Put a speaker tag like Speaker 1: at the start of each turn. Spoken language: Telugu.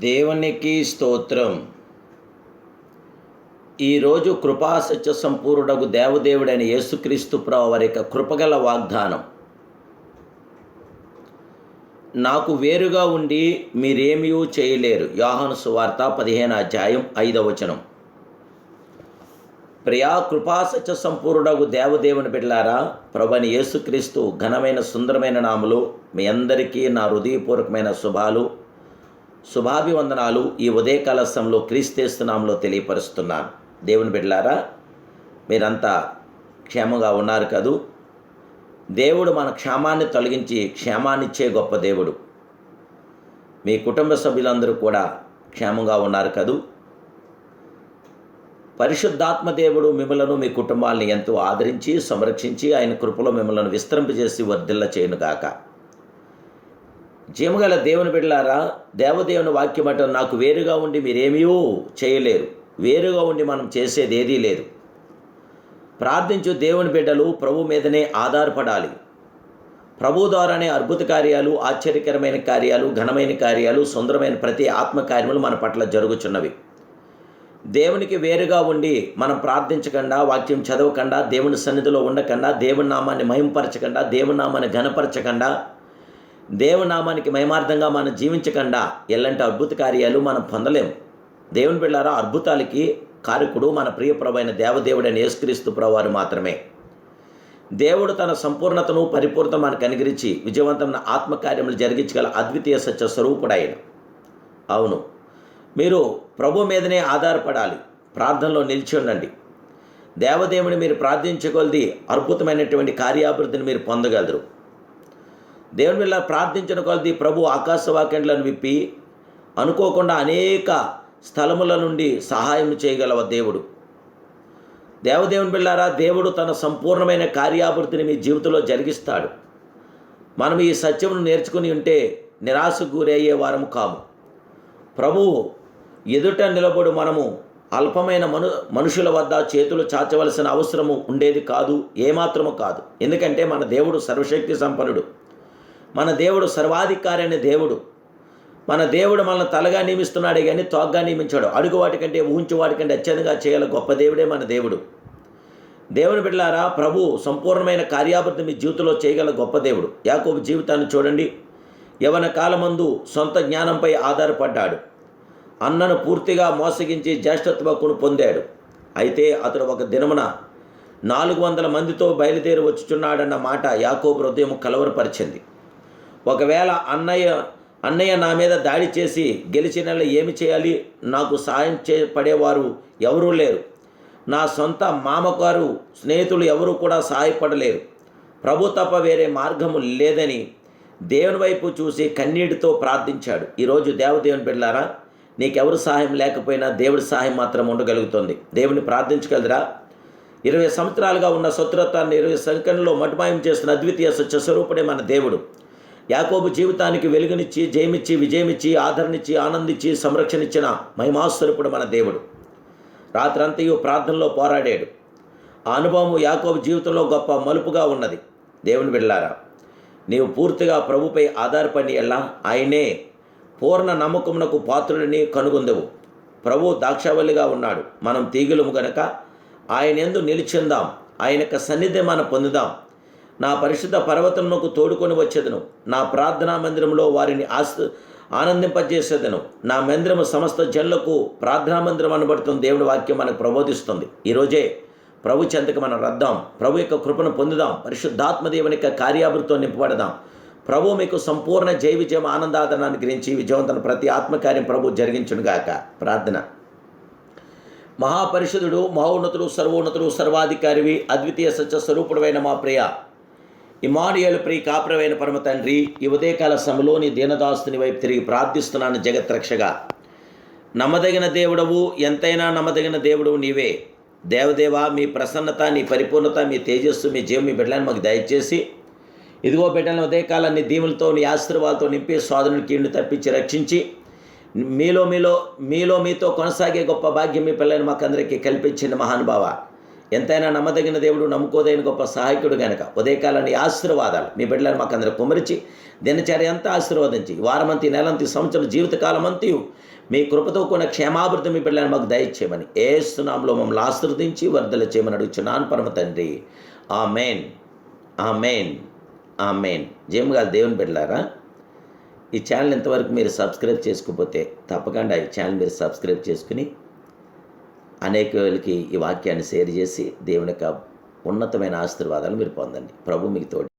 Speaker 1: దేవునికి స్తోత్రం. ఈరోజు కృపా సత్య సంపూర్ణకు దేవదేవుడైన యేసుక్రీస్తు ప్రభు వారి యొక్క కృపగల వాగ్దానం. నాకు వేరుగా ఉండి మీరేమీ చేయలేరు. యోహాను సువార్త పదిహేను అధ్యాయం ఐదవ వచనం. ప్రియా కృపాసత్య సంపూర్ణకు దేవదేవుని బిడ్లారా ప్రభుని యేసుక్రీస్తు ఘనమైన సుందరమైన నాములు మీ అందరికీ నా హృదయపూర్వకమైన శుభాలు. శుభాభివందనాలు ఈ ఉదయకాల సమయంలో క్రీస్తేస్తున్నాంలో తెలియపరుస్తున్నాను. దేవుని బిడ్డలారా మీరంతా క్షేమంగా ఉన్నారు కదూ? దేవుడు మన క్షేమాన్ని తొలగించి క్షేమాన్నిచ్చే గొప్ప దేవుడు. మీ కుటుంబ సభ్యులందరూ కూడా క్షేమంగా ఉన్నారు కదూ? పరిశుద్ధాత్మ దేవుడు మిమ్మలను మీ కుటుంబాలను ఎంతో ఆదరించి సంరక్షించి ఆయన కృపలో మిమ్మల్ని విస్తరింపజేసి వర్ధిల్ల చేయనుగాక జీమగల దేవుని బిడ్డలారా దేవదేవుని వాక్యం అంటే నాకు వేరుగా ఉండి మీరేమీయో చేయలేరు. వేరుగా ఉండి మనం చేసేది ఏదీ లేదు. ప్రార్థించు దేవుని బిడ్డలు ప్రభు మీదనే ఆధారపడాలి. ప్రభు ద్వారానే అద్భుత కార్యాలు ఆశ్చర్యకరమైన కార్యాలు ఘనమైన కార్యాలు సుందరమైన ప్రతి ఆత్మకార్యములు మన పట్ల జరుగుచున్నవి. దేవునికి వేరుగా ఉండి మనం ప్రార్థించకుండా వాక్యం చదవకుండా దేవుని సన్నిధిలో ఉండకుండా దేవుని నామాన్ని మహింపరచకుండా దేవుని నామాన్ని ఘనపరచకుండా దేవుని నామానికి మహిమార్థంగా మనం జీవించకుండా ఎలాంటి అద్భుత కార్యాలు మనం పొందలేము. దేవుని బిళ్ళారా అద్భుతాలకి కారకుడు మన ప్రియప్రభైన దేవదేవుడైన యేసుక్రీస్తు ప్రభువారు మాత్రమే. దేవుడు తన సంపూర్ణతను పరిపూర్ణత మనకు అనుగ్రహించి విజయవంతమైన ఆత్మకార్యములు జరిగించగల అద్వితీయ సత్య స్వరూపుడైన అవును మీరు ప్రభు మీదనే ఆధారపడాలి. ప్రార్థనలో నిలిచి ఉండండి. దేవదేవుని మీరు ప్రార్థించగలది అద్భుతమైనటువంటి కార్యాభివృద్ధిని మీరు పొందగలరు. దేవుని వల్ల ప్రార్థించిన కొలది ప్రభు ఆకాశవాక్యంలను విప్పి అనుకోకుండా అనేక స్థలముల నుండి సహాయం చేయగలవ దేవుడు. దేవదేవుని బిళ్ళారా దేవుడు తన సంపూర్ణమైన కార్యాభివృద్ధిని మీ జీవితంలో జరిగిస్తాడు. మనం ఈ సత్యమును నేర్చుకుని ఉంటే నిరాశకు గురయ్యే వారము కాము. ప్రభువు ఎదుట నిలబడు మనము అల్పమైన మను మనుషుల వద్ద చేతులు చాచవలసిన అవసరము ఉండేది కాదు ఏమాత్రము కాదు. ఎందుకంటే మన దేవుడు సర్వశక్తి సంపన్నుడు. మన దేవుడు సర్వాధికారి అనే దేవుడు. మన దేవుడు మనల్ని తలగా నియమిస్తున్నాడే కానీ తోగ్గా నియమించాడు. అడుగు వాటికంటే ఊహించు వాటికంటే అత్యధికంగా చేయగల గొప్ప దేవుడే మన దేవుడు. దేవుని బిడ్డలారా ప్రభు సంపూర్ణమైన కార్యాభివృద్ధి మీ జీవితంలో చేయగల గొప్ప దేవుడు. యాకోబు జీవితాన్ని చూడండి. యవన కాలమందు సొంత జ్ఞానంపై ఆధారపడ్డాడు. అన్నను పూర్తిగా మోసగించి జ్యేష్ఠత్వకును పొందాడు. అయితే అతడు ఒక దినమున నాలుగు వందల మందితో బయలుదేరి వచ్చుచున్నాడన్న మాట యాకోబు హృదయం కలవరపరిచింది. ఒకవేళ అన్నయ్య అన్నయ్య నా మీద దాడి చేసి గెలిచిన ఏమి చేయాలి? నాకు సాయం చే పడేవారు ఎవరూ లేరు. నా సొంత మామగారు స్నేహితులు ఎవరూ కూడా సహాయపడలేరు. ప్రభు తప్ప వేరే మార్గము లేదని దేవుని వైపు చూసి కన్నీటితో ప్రార్థించాడు. ఈరోజు దేవదేవుని బిడ్డలారా నీకెవరు సహాయం లేకపోయినా దేవుడి సహాయం మాత్రం ఉండగలుగుతుంది. దేవుని ప్రార్థించగలరా? ఇరవై సంవత్సరాలుగా ఉన్న శత్రుత్వాన్ని ఇరవై సెకండ్లో మటుమాయం చేస్తున్న అద్వితీయ సత్య స్వరూపుడే మన దేవుడు. యాకోబు జీవితానికి వెలుగునిచ్చి జయమిచ్చి విజయమిచ్చి ఆదరణిచ్చి ఆనందించి సంరక్షణిచ్చిన మహిమాస్వరూపుడు మన దేవుడు. రాత్రంతయు ప్రార్థనలో పోరాడాడు. ఆ అనుభవం యాకోబు జీవితంలో గొప్ప మలుపుగా ఉన్నది. దేవుని వెళ్ళారా నీవు పూర్తిగా ప్రభుపై ఆధారపడి ఎలా? ఆయనే పూర్ణ నమ్మకమునకు పాత్రుడిని కనుగొందవు. ప్రభు దాక్షావల్లిగా ఉన్నాడు. మనం తీగులము గనక ఆయన ఎందు నిలిచిందాం ఆయన యొక్క సన్నిధి మనం పొందుదాం. నా పరిశుద్ధ పర్వతమునకు తోడుకొని వచ్చేదను. నా ప్రార్థనా మందిరంలో వారిని ఆస్ ఆనందింపజేసేదను. నా మందిరము సమస్త జనులకు ప్రార్థనా మందిరం అనబడుతుంది. దేవుడి వాక్యం మనకు ప్రబోధిస్తుంది. ఈరోజే ప్రభు చెంతకు మనం రద్దాం. ప్రభు యొక్క కృపను పొందుదాం. పరిశుద్ధాత్మ దేవుని యొక్క కార్యాభివృద్ధితో నింపబడదాం. ప్రభు మీకు సంపూర్ణ జై విజయం ఆనందాదనాన్ని గురించి విజయవంతన ప్రతి ఆత్మకార్యం ప్రభు జరిగించునుగాక ప్రార్థన. మహాపరిషుదుడు మహోన్నతుడు సర్వోన్నతుడు సర్వాధికారివి అద్వితీయ సత్య స్వరూపుడమైన మా ప్రియ ఇమానుయేలు ప్రియ కాపురమైన పరమ తండ్రి ఈ ఉదయకాల సమలోని దీనదాసుని దీనదాస్తుని వైపు తిరిగి ప్రార్థిస్తున్నాను జగత్రక్షగా నమ్మదగిన దేవుడవు ఎంతైనా నమ్మదగిన దేవుడవు నీవే. దేవదేవ మీ ప్రసన్నత నీ పరిపూర్ణత మీ తేజస్సు మీ జీవం మీ బిడ్డలను మాకు దయచేసి. ఇదిగో బిడ్డలను ఉదయకాలాన్ని దీవులతో నీ ఆశీర్వాదాలతో నింపి స్వాధుని కీడును తప్పించి రక్షించి మీలో మీలో మీలో మీతో కొనసాగే గొప్ప భాగ్యం మీ పిల్లని మాకందరికీ కల్పించిన మహానుభావ. ఎంతైనా నమ్మదగిన దేవుడు నమ్ముకోదైన గొప్ప సహాయకుడు కనుక ఉదయకాలని ఆశీర్వాదాలు. మీ బిడ్డలను మాకందరూ కుమరిచి దినచర్య అంతా ఆశీర్వదించి వారమంతి నెలంతి సంవత్సరం జీవితకాలం అంతయు మీ కృపతో కూడిన క్షేమాభివృద్ధి మీ బిడ్డలను మాకు దయచేయమని ఏస్తున్నాంలో మమ్మల్ని ఆశీర్వదించి వర్ధల చేయమని అడుగుచున్నాను పరమ తండ్రి. ఆ మెయిన్ ఆ మెయిన్ ఆ మెయిన్ జేమ్ దేవుని బిడ్డలారా ఈ ఛానల్ ఇంతవరకు మీరు సబ్స్క్రైబ్ చేసుకోకపోతే తప్పకుండా ఈ ఛానల్ మీరు సబ్స్క్రైబ్ చేసుకుని అనేకులకి ఈ వాక్యాన్ని షేర్ చేసి దేవుని యొక్క ఉన్నతమైన ఆశీర్వాదాలు మీరు పొందండి. ప్రభు మీకు తోడే.